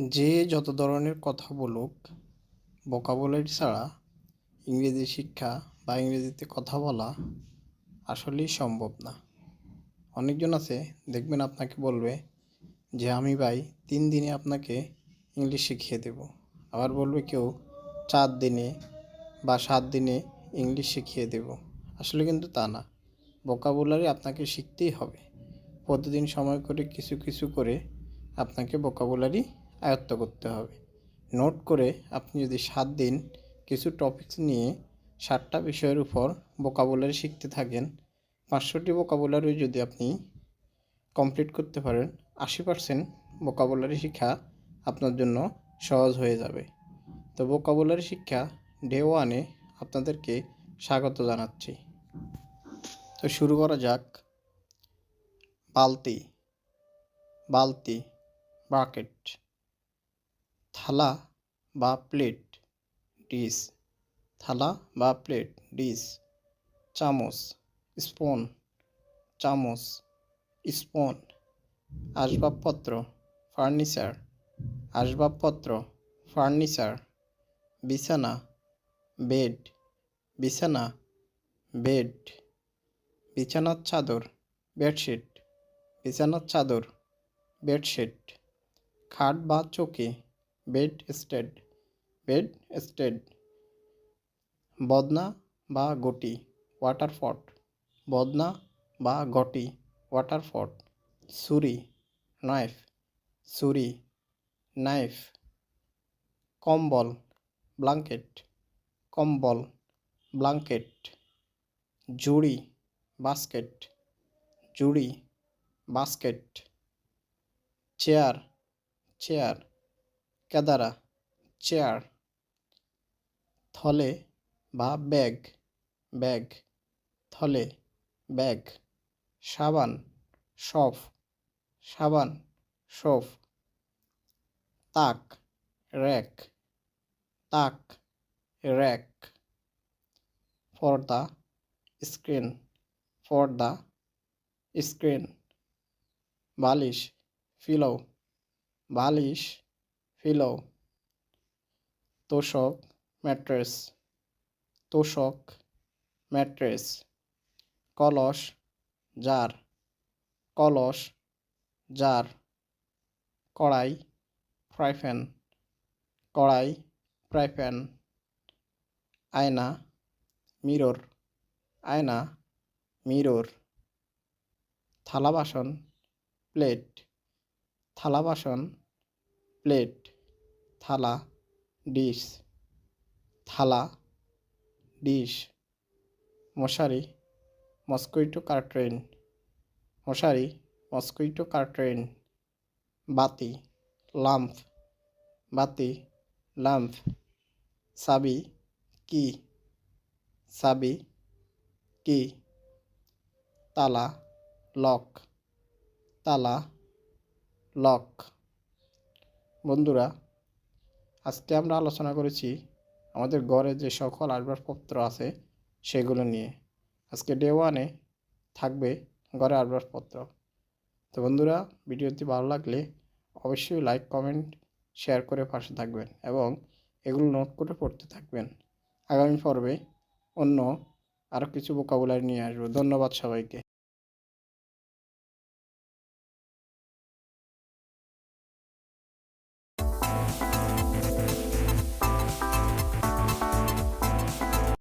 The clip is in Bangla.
যে যত ধরনের কথা বলুক ভোকাবুলারি ছাড়া ইংরেজি শিক্ষা বা ইংরেজিতে কথা বলা আসলেই সম্ভব না। অনেকজন আছে, দেখবেন আপনাকে বলবে যে, আমি ভাই তিন দিনে আপনাকে ইংলিশ শিখিয়ে দেব। আবার বলবে কেউ, চার দিনে বা সাত দিনে ইংলিশ শিখিয়ে দেব। আসলে কিন্তু তা না। ভোকাবুলারি আপনাকে শিখতেই হবে। প্রতিদিন সময় করে, কিছু কিছু করে আপনাকে ভোকাবুলারি আয়ত্ত করতে হবে। নোট করে আপনি যদি সাত দিন কিছু টপিকস নিয়ে সাতটা বিষয়ের উপর ভোকাবুলারি শিখতে থাকেন, পাঁচশোটি ভোকাবুলারি যদি আপনি কমপ্লিট করতে পারেন, আশি পার্সেন্ট ভোকাবুলারি শিক্ষা আপনার জন্য সহজ হয়ে যাবে। তো ভোকাবুলারি শিক্ষা ডে ওয়ানে আপনাদেরকে স্বাগত জানাচ্ছি। তো শুরু করা যাক। বালতি বালতি বাকেট থালা বা প্লেট, ডিশ, থালা বা প্লেট, ডিশ, চামচ, স্পুন চামচ, স্পুন, আসবাবপত্র, ফার্নিচার আসবাবপত্র, ফার্নিচার, বিছানা, বেড বিছানা, বেড, বিছানার চাদর, বেডশিট, বিছানার চাদর, বেডশিট, খাট বা চৌকি বেড স্টেড বেড স্টেড বদনা বা গটি ওয়াটারফট বদনা বা গটি ওয়াটারফট ছুরি, নাইফ ছুরি, নাইফ, কম্বল, ব্লাঙ্কেট কম্বল, ব্লাঙ্কেট, জুড়ি, বাস্কেট জুড়ি, বাস্কেট, চেয়ার চেয়ার কেদারা চেয়ার, থলে বা ব্যাগ ব্যাগ, থলে, ব্যাগ, সাবান সফ সাবান সফ তাক, র্যাক তাক, র্যাক, পর্দা, স্ক্রিন পর্দা, স্ক্রিন, বালিশ, ফিলো, বালিশ ফিলো তোষক, ম্যাট্রেস তোষক, ম্যাট্রেস, কলস, জার কলস, জার, কড়াই ফ্রাই কড়াই ফ্রাই আয়না, মিরর আয়না, মিরর, থালা বাসন, প্লেট, থালা বাসন, প্লেট। থালা, ডিশ থালা, ডিশ, মশারি, মস্কুইটো কার্টেন মশারি, মস্কুইটো কার্টেন বাতি, লাম্প বাতি, লাম্প, চাবি, কি চাবি, কি, তালা, লক তালা, লক। বন্ধুরা আজকে আমরা আলোচনা করেছি আমাদের ঘরে যে সকল আসবাবপত্র আছে সেগুলো নিয়ে। আজকে ডে ওয়ানে থাকবে ঘরে আসবাবপত্র। তো বন্ধুরা, ভিডিওটি ভালো লাগলে অবশ্যই লাইক কমেন্ট শেয়ার করে পাশে থাকবেন এবং এগুলো নোট করে পড়তে থাকবেন। আগামী পর্বে অন্য আরও কিছু বোকাবুলারি নিয়ে আসব। ধন্যবাদ সবাইকে।